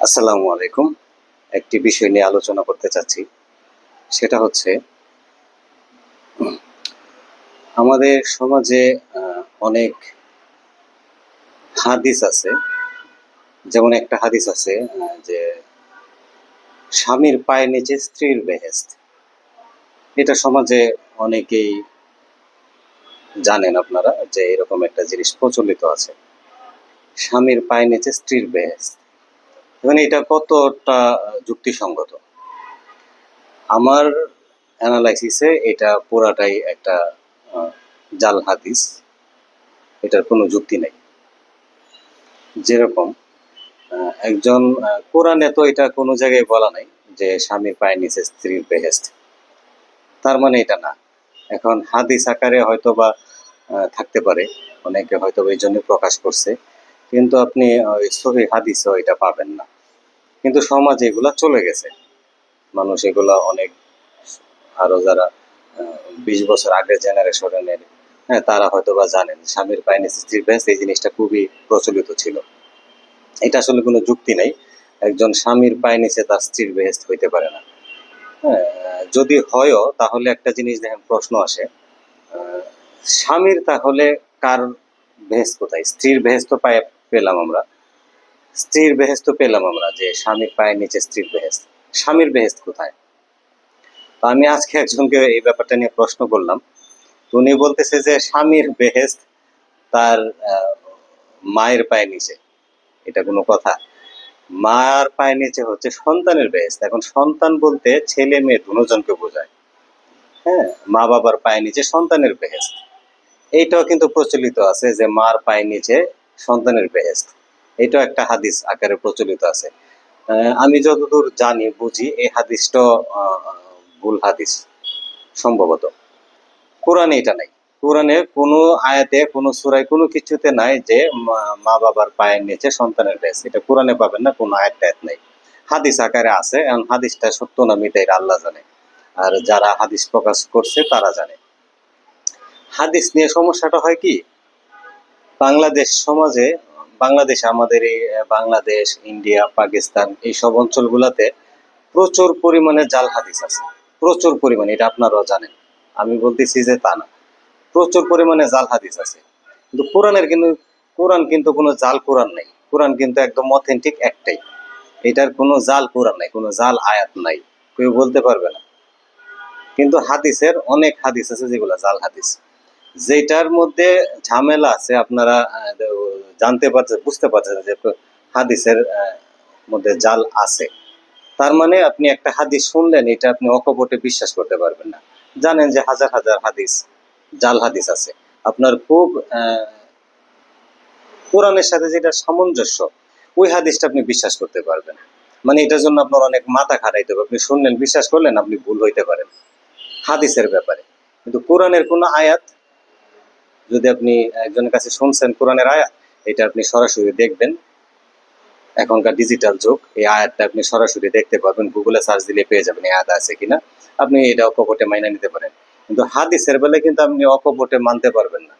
আসসালামু আলাইকুম। একটি বিষয় নিয়ে আলোচনা করতে চাচ্ছি। সেটা হচ্ছে, আমাদের সমাজে অনেক হাদিস আছে। যেমন একটা হাদিস আছে যে স্বামীর পায়ের নিচে স্ত্রীর বেহেস্ত এটা সমাজে অনেকেই জানেন আপনারা যে এরকম একটা জিনিস প্রচলিত আছে। স্বামীর পায়ের নিচে স্ত্রীর বেহেস্ত এবং এটা কতটা যুক্তিসঙ্গত? আমার অ্যানালাইসিসে এটা পুরাটাই একটা জাল হাদিস। এটার কোনো যুক্তি নেই। যেরকম একজন কোরআনে তো এটা কোনো জায়গায় বলা নাই যে স্বামীর পায়ের নিচে স্ত্রীর বেহেস্ত। তার মানে এটা না। এখন হাদিস আকারে হয়তো বা থাকতে পারে। অনেকে হয়তো এই জন্য প্রকাশ করছে। কিন্তু আপনি সহি হাদিসও এটা পাবেন না। কিন্তু সমাজে এগুলা চলে গেছে। মানুষ এগুলা অনেক, আরও যারা বিশ বছর আগের জেনারেশনের হ্যাঁ তারা হয়তো বা জানেন, স্বামীর পায়ে নিচে স্ত্রীর বেহেস্ত এই জিনিসটা খুবই প্রচলিত ছিল। এটা আসলে কোনো যুক্তি নেই। একজন স্বামীর পায়ে নিচে তার স্ত্রীর বেহেস্ত হইতে পারে না। হ্যাঁ যদি হয়ও, তাহলে একটা জিনিস দেখেন, প্রশ্ন আসে। স্বামীর তাহলে কার বেহেস্ত কোথায়? স্ত্রীর বেহেস্ত পায়ে পেলাম আমরা। স্ত্রীর বেহেস্ত পেলাম আমরা যে স্বামীর পায়ের নিচে স্ত্রীর বেহেস্ত। স্বামীর বেহেস্ত কোথায়? তো আমি আজকে একজনকে এই ব্যাপারটা নিয়ে প্রশ্ন করলাম। তো উনি বলতেছে যে স্বামীর বেহেস্ত তার মায়ের পায়ের নিচে। এটা কোনো কথা। মার পায়ের নিচে হচ্ছে সন্তানের বেহেস্ত। এখন সন্তান বলতে ছেলে মেয়ে দুজনকে বোঝায়। হ্যাঁ মা বাবার পায়ের নিচে সন্তানের বেহেস্ত। এইটাও কিন্তু প্রচলিত আছে যে মার পায়ের নিচে সন্তানের বেহেস্ত এটাও একটা হাদিস আকারে প্রচলিত আছে। আমি যতদূর জানি, বুঝি, এই হাদিসটা ভুল হাদিস সম্ভবত। কোরআনে এটা নাই। কোরআনে কোনো আয়াতে, কোনো সুরায় কোনো কিছুতে নাই যে মা- বাবার পায়ের নিচে সন্তানের বেশ এটা কোরআনে পাবেন না, কোনো আয়াত টায়াত নাই। হাদিস আকারে আছে, এখন হাদিসটা সত্য না মিটাই আল্লাহ জানে। আর যারা হাদিস প্রকাশ করছে তারা জানে। হাদিস নিয়ে সমস্যাটা হয় কি? বাংলাদেশ সমাজে, বাংলাদেশ আমাদের এই বাংলাদেশ, ইন্ডিয়া, পাকিস্তান এই সব অঞ্চলগুলোতে প্রচুর পরিমাণে জাল হাদিস আছে। প্রচুর পরিমাণে, এটা আপনারাও জানেন। আমি বলতেছি যে তা না। প্রচুর পরিমাণে জাল হাদিস আছে। কিন্তু কোরআনের কিন্তু, কোরআন কিন্তু কোনো জাল কোরআন নেই। কোরআন কিন্তু একদম অথেন্টিক একটাই। এটার কোনো জাল কোরআন নাই, কোনো জাল আয়াত নাই। কেউ বলতে পারবে না। কিন্তু হাদিসের অনেক হাদিস আছে যেগুলো জাল হাদিস। যেটার মধ্যে ঝামেলা আছে, আপনারা জানতে পারছেন বুঝতে পারছেন যে হাদিসের মধ্যে জাল আছে। তার মানে আপনি একটা হাদিস শুনলেন, এটা আপনি অকপটে বিশ্বাস করতে পারবেন না। জানেন যে হাজার হাজার হাদিস, জাল হাদিস আছে। আপনার খুব কোরআনের সাথে যেটা সামঞ্জস্য, ওই হাদিসটা আপনি বিশ্বাস করতে পারবেন মানে এটার জন্য আপনার অনেক মাথা খাটাইতে হবে। আপনি শুনলেন, বিশ্বাস করলেন, আপনি ভুল হইতে পারেন হাদিসের ব্যাপারে। কিন্তু কোরআনের কোনো আয়াত যদি আপনি একজনের কাছে শুনছেন কোরআনের আয়াত, এটা আপনি সরাসরি দেখবেন। এখনকার ডিজিটাল যুগ, এই আয়াতটা আপনি সরাসরি দেখতে পাবেন গুগলে সার্চ দিলে পেয়ে যাবেন, এই আয়াত আছে কিনা। আপনি এটা অকপটে মাইনা নিতে পারেন। কিন্তু হাদিসের বেলায় কিন্তু আপনি অকপটে মানতে পারবেন না।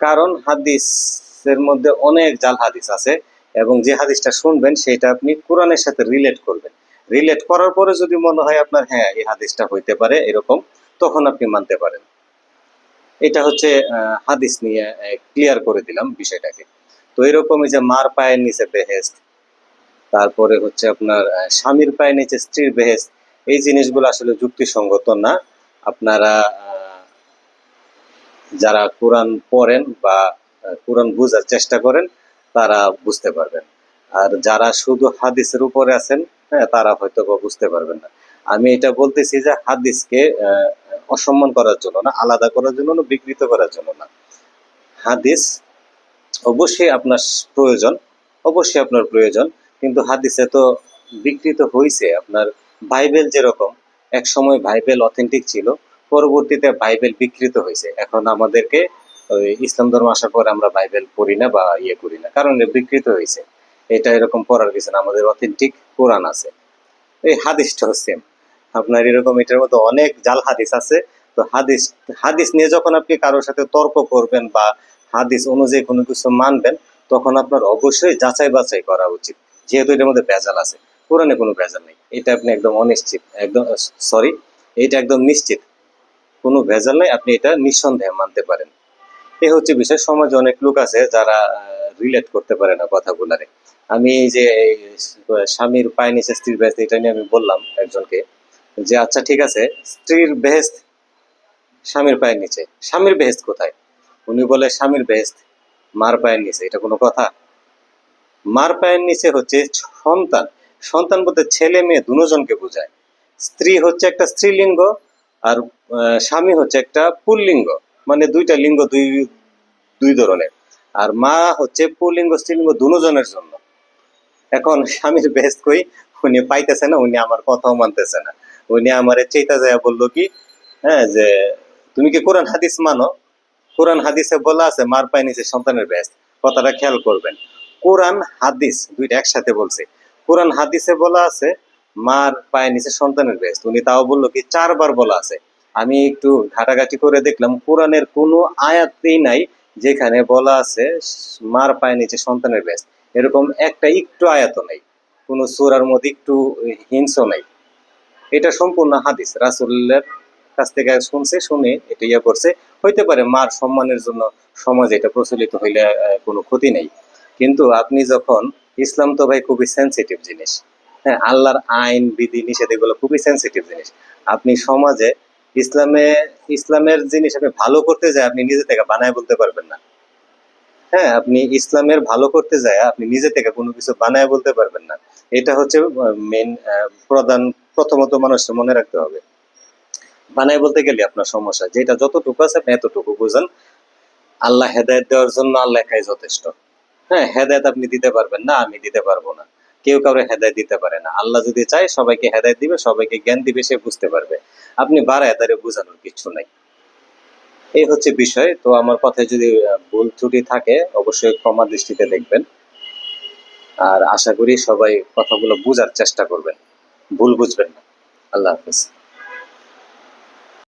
কারণ হাদিসের মধ্যে অনেক জাল হাদিস আছে এবং যে হাদিসটা শুনবেন, সেটা আপনি কোরআনের সাথে রিলেট করবেন। রিলেট করার পরে যদি মনে হয় আপনার হ্যাঁ এই হাদিসটা হইতে পারে এরকম, তখন আপনি মানতে পারেন। এটা হচ্ছে হাদিস নিয়ে ক্লিয়ার করে দিলাম বিষয়টাকে। তো এরকমই যে মার পায়ের নিচে বেহেস্ত তারপরে হচ্ছে আপনার স্বামীর পায়ের নিচে স্ত্রীর বেহেস্ত এই জিনিসগুলো আসলে যুক্তিসঙ্গত না। আপনারা যারা কোরআন পড়েন বা কোরআন বোঝার চেষ্টা করেন, তারা বুঝতে পারবেন। আর যারা শুধু হাদিসের উপরে আছেন হ্যাঁ তারা হয়তো বুঝতে পারবেন না। আমি এটা বলতেছি যে হাদিসকে অসম্মান করার জন্য না, আলাদা করার জন্য না, বিকৃত করার জন্য না। হাদিস অবশ্যই আপনার প্রয়োজন, অবশ্যই আপনার প্রয়োজন, কিন্তু হাদিসে তো বিকৃত হয়েছে আপনার বাইবেল যেরকম এক সময় বাইবেল অথেন্টিক ছিল, পরবর্তীতে বাইবেল বিকৃত হয়েছে এখন আমাদেরকে ইসলাম ধর্ম আসার পরে আমরা বাইবেল পড়ি না বা ইয়ে করি না, কারণ বিকৃত হয়েছে এটা এরকম পড়ার কিছু না আমাদের অথেন্টিক কোরআন আছে। এই হাদিসটাও সেম আপনার এরকম এটার মধ্যে অনেক জাল হাদিস আছে। তো হাদিস হাদিস নিয়ে যখন আপনি কারোর সাথে তর্ক করবেন বা হাদিস অনুযায়ী কোনো কিছু মানবেন, তখন আপনার অবশ্যই যাচাই বাছাই করা উচিত। যেহেতু এটার মধ্যে ভেজাল আছে। কোরআনে কোনো ভেজাল নেই। এটা আপনি একদম অনিশ্চিত, একদম সরি এটা একদম নিশ্চিত। কোনো ভেজাল নেই, আপনি এটা নিঃসন্দেহে মানতে পারেন। এ হচ্ছে বিষয়, সমাজে অনেক লোক আছে যারা রিলেট করতে পারে না কথাগুলারে। আমি যে স্বামীর পায়ে নিচে স্ত্রীর বেহেস্ত এটা নিয়ে আমি বললাম একজনকে। যে আচ্ছা ঠিক আছে। স্ত্রীর বেহেস্ত স্বামীর পায়ের নিচে। স্বামীর বেহেস্ত কোথায়? উনি বলে, স্বামীর বেহেস্ত মার পায়ের নিচে। এটা কোনো কথা? মার পায়ের নিচে হচ্ছে সন্তান। সন্তান বলতে ছেলে মেয়ে দুজনকে বোঝায়। স্ত্রী হচ্ছে একটা স্ত্রীলিঙ্গ আর স্বামী হচ্ছে একটা পুল্লিঙ্গ। মানে দুইটা লিঙ্গ দুই দুই ধরনের। আর মা হচ্ছে পুল্লিঙ্গ, স্ত্রীলিঙ্গ দুজনের জন্য। এখন স্বামীর বেহেস্ত কই? উনি পাইতেছে না, উনি আমার কথাও মানতেছে না। উনি আমার চেতা যায় বলল কি হ্যাঁ যে তুমি কি কোরআন হাদিস মানো? কোরআন হাদিসে বলা আছে, মার পায়ে নিচে সন্তানের বেহেস্ত কথাটা খেয়াল করবেন। কোরআন হাদিস দুইটা একসাথে বলছে। কোরআন হাদিসে বলা আছে, মার পায়ে নিচে সন্তানের বেহেস্ত উনি তাও বলল কি, চারবার বলা আছে। আমি একটু ঘাটাঘাটি করে দেখলাম, কোরআনের কোনো আয়াতেই নাই যেখানে বলা আছে, মার পায়ে নিচে সন্তানের বেহেস্ত এরকম একটা একটু আয়াত নাই। কোনো সুরার মধ্যে একটু হিংসও নাই। এটা সম্পূর্ণ হাদিস। রাসুল্লের কাছ থেকে শুনছে, শুনে এটা ইয়ে করছে। হইতে পারে মার সম্মানের জন্য সমাজে এটা প্রচলিত হইলে কোনো ক্ষতি নেই। কিন্তু আপনি যখন, ইসলাম তো ভাই খুবই সেন্সিটিভ জিনিস। হ্যাঁ আল্লাহর আইন, বিধি, নিষেধ, এগুলো খুবই সেন্সিটিভ জিনিস। আপনি সমাজে ইসলামে, ইসলামের জিনিস আপনি ভালো করতে যায়, আপনি নিজে থেকে বানায় বলতে পারবেন না। হ্যাঁ আপনি ইসলামের ভালো করতে যায়, আপনি নিজে থেকে কোনো কিছু বানায় বলতে পারবেন না। এটা হচ্ছে মেন প্রধান প্রথমত মানুষের মনে রাখতে হবে। বানায় বলতে গেলে আপনার সমস্যা, যেটা যতটুকু আছে আপনি এতটুকু বুঝেন। আল্লাহ হেদায়ত দেওয়ার জন্য আল্লাহ একাই যথেষ্ট। হ্যাঁ হেদায়ত আপনি দিতে পারবেন না, আমি দিতে পারব না। কেউ কাউরে হেদায়ত দিতে পারে না। আল্লাহ যদি চায়, সবাইকে হেদায়ত দিবে, সবাইকে জ্ঞান দিবে, সে বুঝতে পারবে। আপনি বাড়ায় তারে বোঝানোর কিছু নাই। এই হচ্ছে বিষয়। তো আমার কথায় যদি ভুল ত্রুটি থাকে, অবশ্যই ক্ষমা দৃষ্টিতে দেখবেন। আর আশা করি সবাই কথাগুলো বোঝার চেষ্টা করবেন। ভুল বুঝবেন না। আল্লাহ হাফেজ।